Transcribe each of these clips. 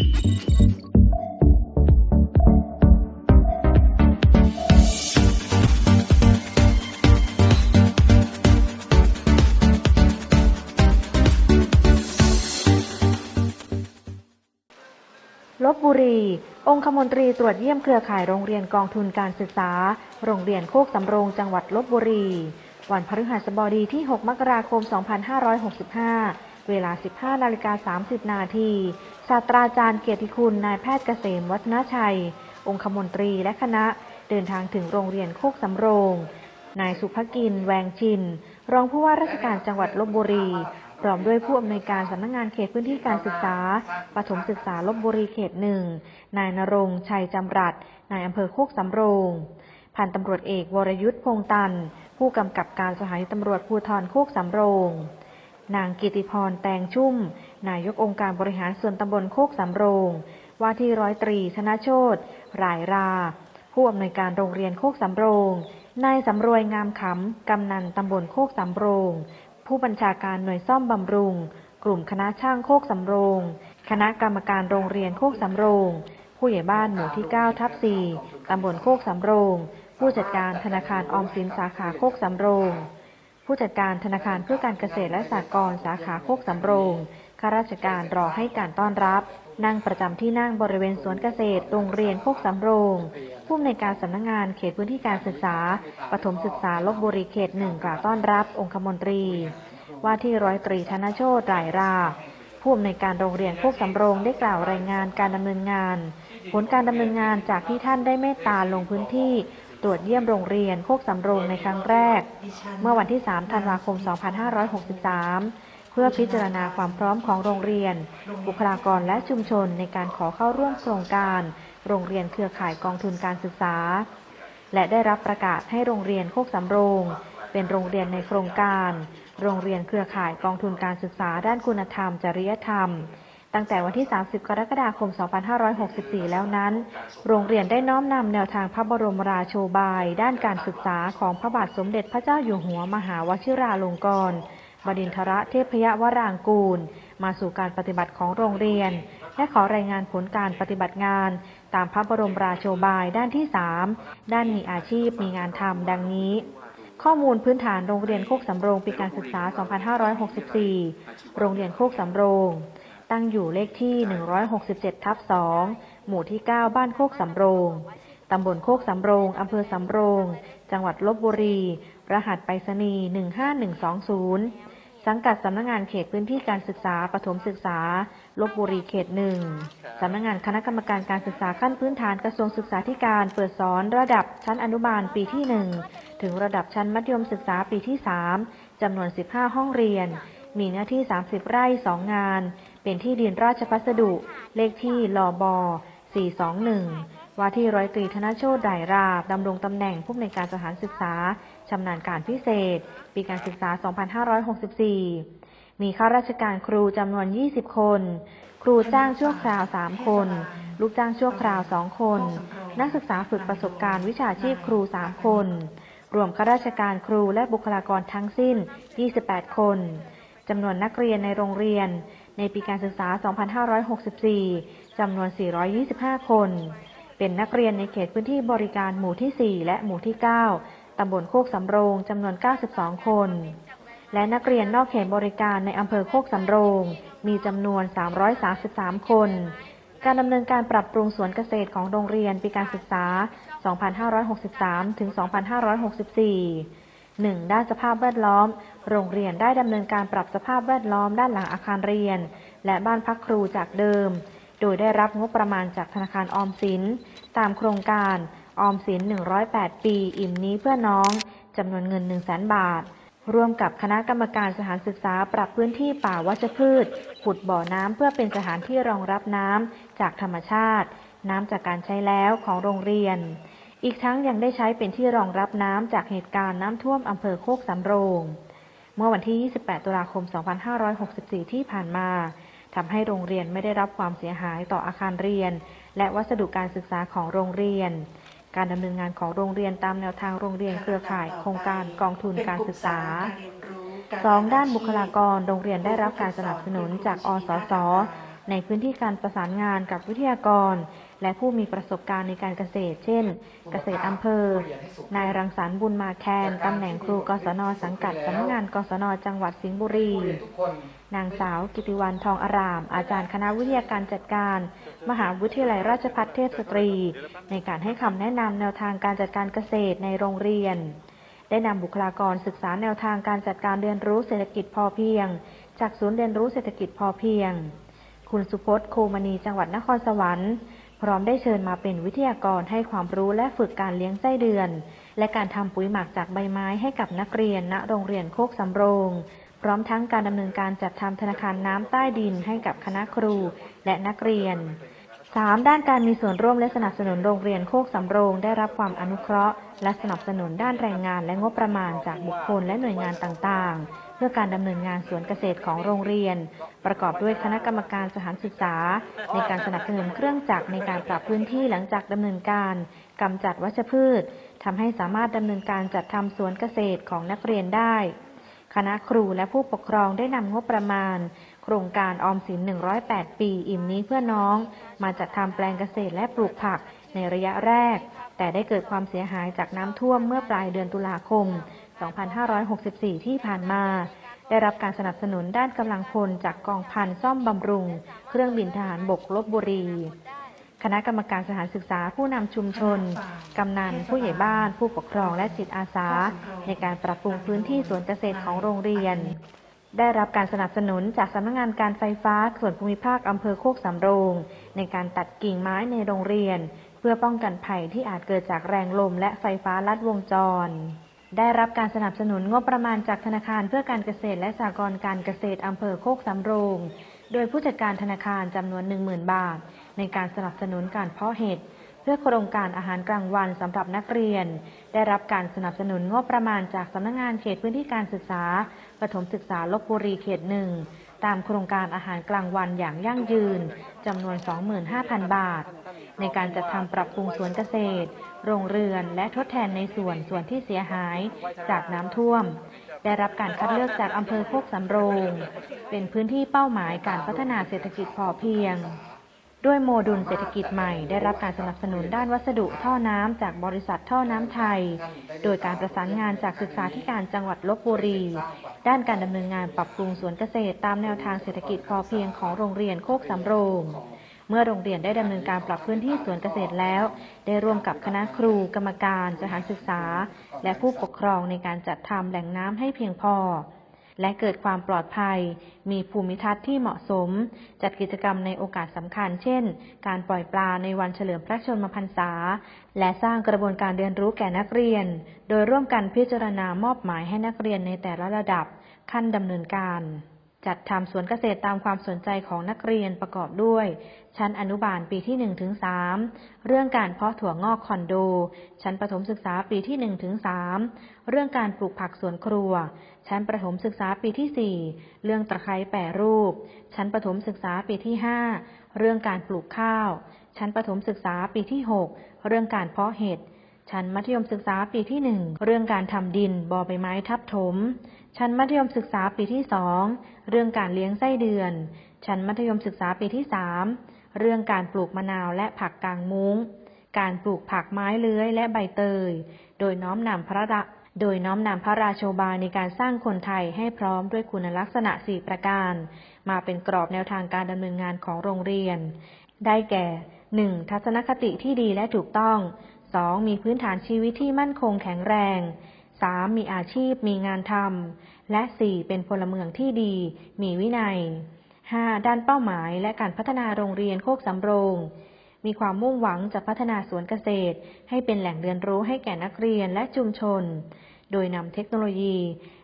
ลบบุรี องคมนตรีตรวจเยี่ยมเครือข่ายโรงเรียนกองทุนการศึกษา โรงเรียนโคกสำโรงจังหวัดลบบุรี วันพฤหัสบดีที่ 6 มกราคม 2565 เวลา 15นาฬิกา30 นาทีศาสตราจารย์เกียรติคุณนายแพทย์เกษมวัฒนชัย องคมนตรีและคณะเดินทางถึงโรงเรียนโคกสำโรง นายสุภกิน แวงชิน รองผู้ว่าราชการจังหวัดลบบุรี พร้อมด้วยผู้อำนวยการสำนักงงานเขตพื้นที่การศึกษาปฐมศึกษาลบบุรีเขตหนึ่ง นายนรงชัยจำรัดนายอำเภอโคกสำโรง พันตำรวจเอกวรยุทธ์พงตัน ผู้กำกับการสถานีตำรวจภูธรโคกสำโรง นางกิติพรแตงชุ่ม นายกองค์การบริหารส่วนตำบลโคกสำโรง ว่าที่ร้อยตรีชนะโชตรายรา ผู้อำนวยการโรงเรียนโคกสำโรง นายสำรวยงามขำ กำนันตำบลโคกสำโรง ผู้บัญชาการหน่วยซ่อมบำรุง กลุ่มคณะช่างโคกสำโรง คณะกรรมการโรงเรียนโคกสำโรง ผู้ใหญ่บ้านหมู่ที่ 9 ทับ 4 ตำบลโคกสำโรง ผู้จัดการธนาคารออมสินสาขาโคกสำโรง ผู้จัดการธนาคารเพื่อการเกษตรและสหกรณ์สาขาโคกสำโรงข้าราชการรอให้การต้อนรับ นั่งประจำที่นั่งบริเวณสวนเกษตร โรงเรียนโคกสำโรงผู้อำนวยการสำนักงานเขตพื้นที่การศึกษา ปฐมศึกษาลบบุรีเขตหนึ่งกล่าวต้อนรับ องคมนตรี ว่าที่ร้อยตรีธนโชตรายรา ผู้อำนวยการโรงเรียนโคกสำโรงได้กล่าวรายงานการดำเนินงาน ผลการดำเนินงานจากที่ท่านได้เมตตาลงพื้นที่ ตรวจเยี่ยมโรงเรียนโคกสำโรงในครั้งแรก เมื่อวันที่ 3 ธันวาคม 2563 เพื่อพิจารณาความพร้อมของโรงเรียน บุคลากรและชุมชนในการขอเข้าร่วมโครงการ โรงเรียนเครือข่ายกองทุนการศึกษา และได้รับประกาศให้โรงเรียนโคกสำโรง เป็นโรงเรียนในโครงการ โรงเรียนเครือข่ายกองทุนการศึกษาด้านคุณธรรม จริยธรรม ตั้งแต่วันที่ 30 กรกฎาคม 2564 แล้วนั้น โรงเรียนได้น้อมนำแนวทางพระบรมราโชบาย ด้านการศึกษาของพระบาทสมเด็จพระเจ้าอยู่หัวมหาวชิราลงกรณบดินทรเทพยวรางกูล มาสู่การปฏิบัติของโรงเรียน และขอรายงานผลการปฏิบัติงาน ตามพระบรมราโชบายด้านที่ 3 ด้านมีอาชีพมีงานทำดังนี้ ข้อมูลพื้นฐานโรงเรียนโคกสำโรงปีการศึกษา 2564 โรงเรียนโคกสำโรง ตั้งอยู่เลขที่ 167 ทับ 2 หมู่ที่ 9 บ้านโคกสำโรง ตำบลโคกสำโรง อำเภอสำโรง จังหวัดลบบุรี รหัสไปรษณีย์ 15120 สังกัดสำนักงานเขตพื้นที่การศึกษาปฐมศึกษา ลบบุรีเขตหนึ่งสำนักงานคณะกรรมการการศึกษาขั้นพื้นฐานกระทรวงศึกษาธิการเปิดสอนระดับชั้นอนุบาลปีที่ 1 ถึงระดับชั้นมัธยมศึกษาปีที่ 3จำนวน 15 ห้องเรียน มีเนื้อที่ 30 ไร่ 2 งาน เป็นที่ดินราชพัสดุ เลขที่ลบ421 ว่าที่ร้อยตรีธนโชตไดราบดำรงตำแหน่งผู้อำนวยการสถานศึกษา ชำนาญการพิเศษ ปีการศึกษา 2564 มีข้าราชการครูจำนวน 20 คน ครูจ้างชั่วคราว 3 คน ลูกจ้างชั่วคราว 2 คน นักศึกษาฝึกประสบการณ์วิชาชีพครู 3 คน รวมข้าราชการครูและบุคลากรทั้งสิ้น 28 คนจำนวนนักเรียนในโรงเรียน ในปีการศึกษา 2564 จำนวน 425 คน เป็นนักเรียนในเขตพื้นที่บริการหมู่ที่ 4 และหมู่ที่ 9 ตำบลโคกสำโรงจำนวน 92 คน และนักเรียนนอกเขตบริการในอำเภอโคกสำโรง มีจำนวน 333 คน การดำเนินการปรับปรุงสวนเกษตรของโรงเรียนปีการศึกษา 2563 ถึง 2564 1. ด้านสภาพแวดล้อม โรงเรียนได้ดำเนินการปรับสภาพแวดล้อมด้านหลังอาคารเรียน และบ้านพักครูจากเดิม โดยได้รับงบประมาณจากธนาคารออมสิน ตามโครงการออมสิน 108 ปี อิ่มนี้เพื่อน้องจำนวนเงิน 1 0 0 0 0 0 บาท ร่วมกับคณะกรรมการสถานศึกษาปรับพื้นที่ป่าวัชพืช ขุดบ่อน้ำเพื่อเป็นสถานที่รองรับน้ำจากธรรมชาติ น้ำจากการใช้แล้วของโรงเรียน อีกทั้งยังได้ใช้เป็นที่รองรับน้ำจากเหตุการณ์น้ำท่วมอำเภอโคกสำโรง เมื่อวันที่ 28 ตุลาคม 2564 ที่ผ่านมาทำให้โรงเรียนไม่ได้รับความเสียหายต่ออาคารเรียน และวัสดุการศึกษาของโรงเรียน การดำเนินงานของโรงเรียนตามแนวทางโรงเรียนเครือข่าย โครงการกองทุนการศึกษาสองด้านบุคลากรโรงเรียนได้รับการสนับสนุนจากอสส ในพื้นที่การประสานงานกับวิทยากร และผู้มีประสบการณ์ในการเกษตร เช่น เกษตรอำเภอ นายรังสรรค์บุญมาแคน ตำแหน่งครูกศนสังกัดสำนักงานกศนจังหวัดสิงห์บุรี นางสาวกิติวันทองอาราม อาจารย์คณะวิทยาการจัดการ มหาวิทยาลัยราชภัฏเทพสตรี ในการให้คำแนะนำแนวทางการจัดการเกษตรในโรงเรียน ได้นำบุคลากรศึกษาแนวทางการจัดการเรียนรู้เศรษฐกิจพอเพียง จากศูนย์เรียนรู้เศรษฐกิจพอเพียงคุณสุพจน์โคมณี จังหวัดนครสวรรค์ พร้อมได้เชิญมาเป็นวิทยากรให้ความรู้และฝึกการเลี้ยงไส้เดือน และการทำปุ๋ยหมักจากใบไม้ให้กับนักเรียนณโรงเรียนโคกสำโรง พร้อมทั้งการดำเนินการจัดทำธนาคารน้ำใต้ดินให้กับคณะครูและนักเรียน 3. ด้านการมีส่วนร่วมและสนับสนุนโรงเรียนโคกสำโรง ได้รับความอนุเคราะห์ และสนับสนุนด้านแรงงานและงบประมาณจากบุคคลและหน่วยงานต่างๆ เพื่อการดำเนินงานสวนเกษตรของโรงเรียน ประกอบด้วยคณะกรรมการสถานศึกษา ในการสนับสนุนเครื่องจักรในการปรับพื้นที่หลังจากดำเนินการกำจัดวัชพืชทำให้สามารถดำเนินการจัดทำสวนเกษตรของนักเรียนได้ คณะครูและผู้ปกครองได้นำงบประมาณ โครงการออมสิน 108 ปี อิ่มนี้เพื่อน้อง มาจัดทำแปลงเกษตรและปลูกผักในระยะแรก แต่ได้เกิดความเสียหายจากน้ำท่วมเมื่อปลายเดือนตุลาคม 2564 ที่ผ่านมา ได้รับการสนับสนุนด้านกำลังพลจากกองพันซ่อมบำรุง เครื่องบินทหารบกลบบุรี คณะกรรมการสถานศึกษาผู้นำชุมชน กำนัน ผู้ใหญ่บ้าน ผู้ปกครองและจิตอาสา ในการปรับปรุงพื้นที่สวนเกษตรของโรงเรียน ได้รับการสนับสนุนจากสำนักงานการไฟฟ้าส่วนภูมิภาคอำเภอโคกสำโรง ในการตัดกิ่งไม้ในโรงเรียน เพื่อป้องกันภัยที่อาจเกิดจากแรงลมและไฟฟ้าลัดวงจร ได้รับการสนับสนุนงบประมาณจากธนาคารเพื่อการเกษตรและสหกรณ์การเกษตรอำเภอโคกสำโรง โดยผู้จัดการธนาคารจำนวน 10,000 บาท ในการสนับสนุนการเพาะเห็ดเพื่อโครงการอาหารกลางวันสำหรับนักเรียน ได้รับการสนับสนุนงบประมาณจากสำนักงานเขตพื้นที่การศึกษาประถมศึกษาลบบุรีเขตหนึ่งตามโครงการอาหารกลางวันอย่างยั่งยืนจำนวน 25,000 บาท ในการจัดทำปรับปรุงสวนเกษตร โรงเรือนและทดแทนในส่วนส่วนที่เสียหายจากน้ำท่วม ได้รับการคัดเลือกจากอำเภอโคกสำโรง เป็นพื้นที่เป้าหมายการพัฒนาเศรษฐกิจพอเพียง ด้วยโมดูลเศรษฐกิจใหม่ได้รับการสนับสนุนด้านวัสดุท่อน้ำจากบริษัทท่อน้ำไทย โดยการประสานงานจากศึกษาธิการจังหวัดลบบุรี ด้านการดำเนินงานปรับปรุงสวนเกษตรตามแนวทางเศรษฐกิจพอเพียงของโรงเรียนโคกสำโรง เมื่อโรงเรียนได้ดำเนินการปรับพื้นที่สวนเกษตรแล้ว ได้ร่วมกับคณะครู กรรมการ สถานศึกษา และผู้ปกครองในการจัดทำแหล่งน้ำให้เพียงพอ และเกิดความปลอดภัย มีภูมิทัศน์ที่เหมาะสม จัดกิจกรรมในโอกาสสำคัญ เช่น การปล่อยปลาในวันเฉลิมพระชนมพรรษา และสร้างกระบวนการเรียนรู้แก่นักเรียน โดยร่วมกันพิจารณามอบหมายให้นักเรียนในแต่ละระดับ ขั้นดำเนินการ จัดทำสวนเกษตรตามความสนใจของนักเรียนประกอบด้วย ชั้นอนุบาลปีที่1ถึง3เรื่องการเพาะถั่วงอกคอนโด ชั้นประถมศึกษาปีที่1ถึง3เรื่องการปลูกผักสวนครัว ชั้นประถมศึกษาปีที่ 4 เรื่องตะไคร้แปรรูป ชั้นประถมศึกษาปีที่ 5 เรื่องการปลูกข้าว ชั้นประถมศึกษาปีที่ 6 เรื่องการเพาะเห็ด ชั้นมัธยมศึกษาปีที่ 1 เรื่องการทำดินบอใบไม้ทับถม ชั้นมัธยมศึกษาปีที่2เรื่องการเลี้ยงไส้เดือน ชั้นมัธยมศึกษาปีที่3เรื่องการปลูกมะนาวและผักกางมุ้ง การปลูกผักไม้เลื้อยและใบเตย โดยน้อมนำพระราโดยน้อมนำพระราโชบายในการสร้างคนไทยให้พร้อมด้วยคุณลักษณะ4ประการ มาเป็นกรอบแนวทางการดำเนินงานของโรงเรียน ได้แก่ 1. ทัศนคติที่ดีและถูกต้อง 2. มีพื้นฐานชีวิตที่มั่นคงแข็งแรง 3. มีอาชีพมีงานทำและ 4. เป็นพลเมืองที่ดี มีวินัย 5. ด้านเป้าหมายและการพัฒนาโรงเรียนโคกสำโรง มีความมุ่งหวังจะพัฒนาสวนเกษตร ให้เป็นแหล่งเรียนรู้ให้แก่นักเรียนและชุมชน โดยนำเทคโนโลยี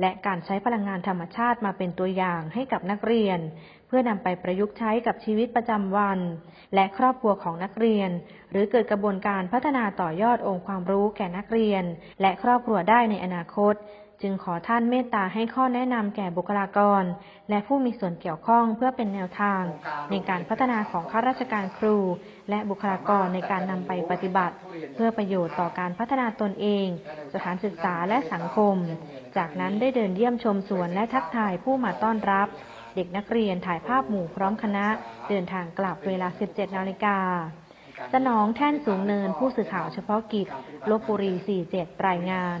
และการใช้พลังงานธรรมชาติมาเป็นตัวอย่างให้กับนักเรียน เพื่อนำไปประยุกต์ใช้กับชีวิตประจำวัน และครอบครัวของนักเรียน หรือเกิดกระบวนการพัฒนาต่อยอดองค์ความรู้แก่นักเรียน และครอบครัวได้ในอนาคต จึงขอท่านเมตตาให้ข้อแนะนำแก่บุคลากร และผู้มีส่วนเกี่ยวข้องเพื่อเป็นแนวทาง ในการพัฒนาของข้าราชการครู และบุคลากรในการนำไปปฏิบัติ เพื่อประโยชน์ต่อการพัฒนาตนเอง สถานศึกษาและสังคม จากนั้นได้เดินเยี่ยมชมสวนและทักทายผู้มาต้อนรับ เด็กนักเรียนถ่ายภาพหมู่พร้อมคณะ เดินทางกลับเวลา 17 นาฬิกาสนองแท่นสูงเนินผู้สื่อข่าวเฉพาะกิจลบบุรี 47 รายงาน